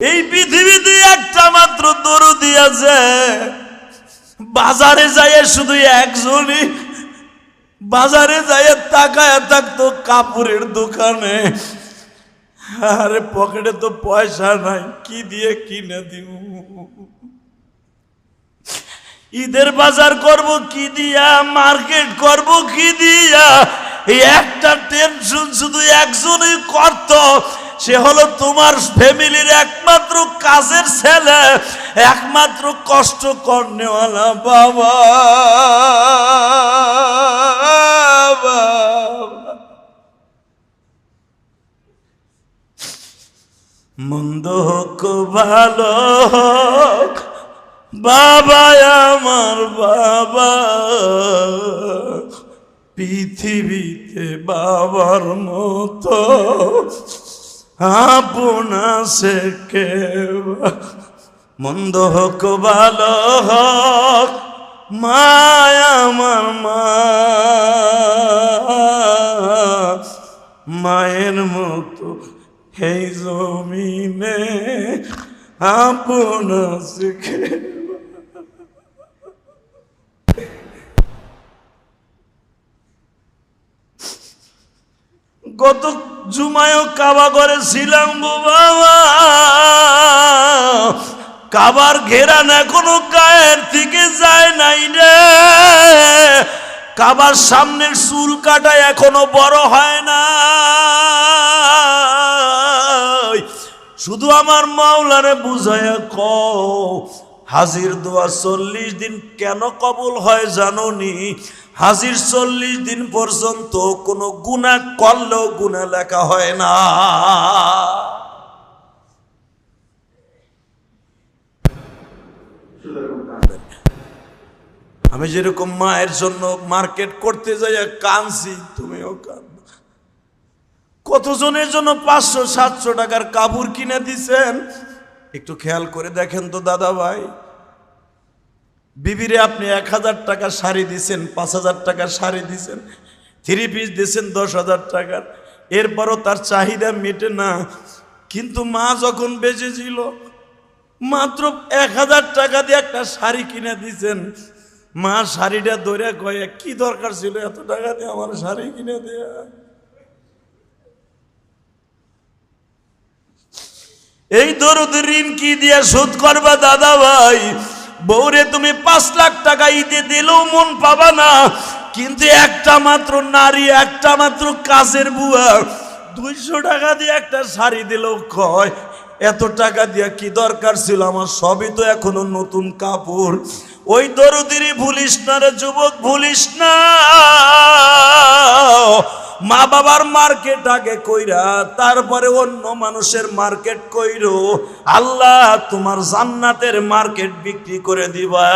এই পৃথিবীতে একটা মাত্র দরদি আছে। বাজারে যাইয়ে শুধু একজনই। বাজারে যাইয়ে তাকায় থাকতো কাপড়ের দোকানে। আরে পকেটে তো পয়সা নাই, কি দিয়ে কিনে দিব? ঈদের বাজার করব কি দিয়া, মার্কেট করব কি দিয়া? এই একটা টেনশন শুধু একজনই করত। সে হলো তোমার ফ্যামিলির একমাত্র কাজের ছেলে, একমাত্র কষ্ট করনেওয়ালা বাবা। মন্দ হোক, ভালো হোক, বাবা আমার বাবা। পৃথিবীতে বাবার মতো আপনা সে কেউ মন্দ হোক, ভালো হোক, মায় আমার মা। মায়ের মতো এই জমিনে আপনা শিখে গত জুমায়ও কাবা করেছিলাম গো বাবা। কাবার ঘেরান এখনও গায়ের থেকে যায় নাই রে। কাবার সামনের চুল কাটা এখনও বড় হয় না শুধু আমার মাওলারে বুঝাইয়া ক হাজির দোয়া চল্লিশ দিন কেন কবুল হয় জানোনি? হাজির চল্লিশ দিন পর্যন্ত কোনো গুণা করলেও গুণা লেখা হয় না। আমি যেরকম মায়ের জন্য মার্কেট করতে যাই কানছি তুমিও কান কতজনের জন্য পাঁচশো, সাতশো টাকার কাপড় কিনে দিছেন? একটু খেয়াল করে দেখেন তো দাদা ভাই বিবিরে আপনি এক হাজার টাকা শাড়ি দিছেন, পাঁচ হাজার টাকার শাড়ি দিছেন থ্রি পিস দিছেন, দশ হাজার টাকার। এরপরও তার চাহিদা মেটে না। কিন্তু মা যখন বেঁচে ছিল, মাত্র এক হাজার টাকা দিয়ে একটা শাড়ি কিনে দিছেন। মা শাড়িটা ধরে কয়ে, কি দরকার ছিল এত টাকা দিয়ে আমার শাড়ি কিনে দেয়া? এই দরদ ঋণ কি দিয়ে শোধ করবা দাদা ভাই? বউরে তুমি পাঁচ লাখ টাকা ঈদে দিলেও মন পাবা না। কিন্তু একটা মাত্র নারী, একটা মাত্র কাজের বুয়া, দুইশো টাকা দিয়ে একটা শাড়ি দিলেও কয়, এত টাকা দিয়ে কি দরকার ছিল? আমার সবই তো এখনও নতুন কাপড়। ওই দরদিরই ভুলিস না রে যুবক, ভুলিস না। মা বাবার মার্কেট আগে কইরা, তারপরে অন্য মানুষের মার্কেট কইর, আল্লাহ তোমার জান্নাতের মার্কেট বিক্রি করে দিবা।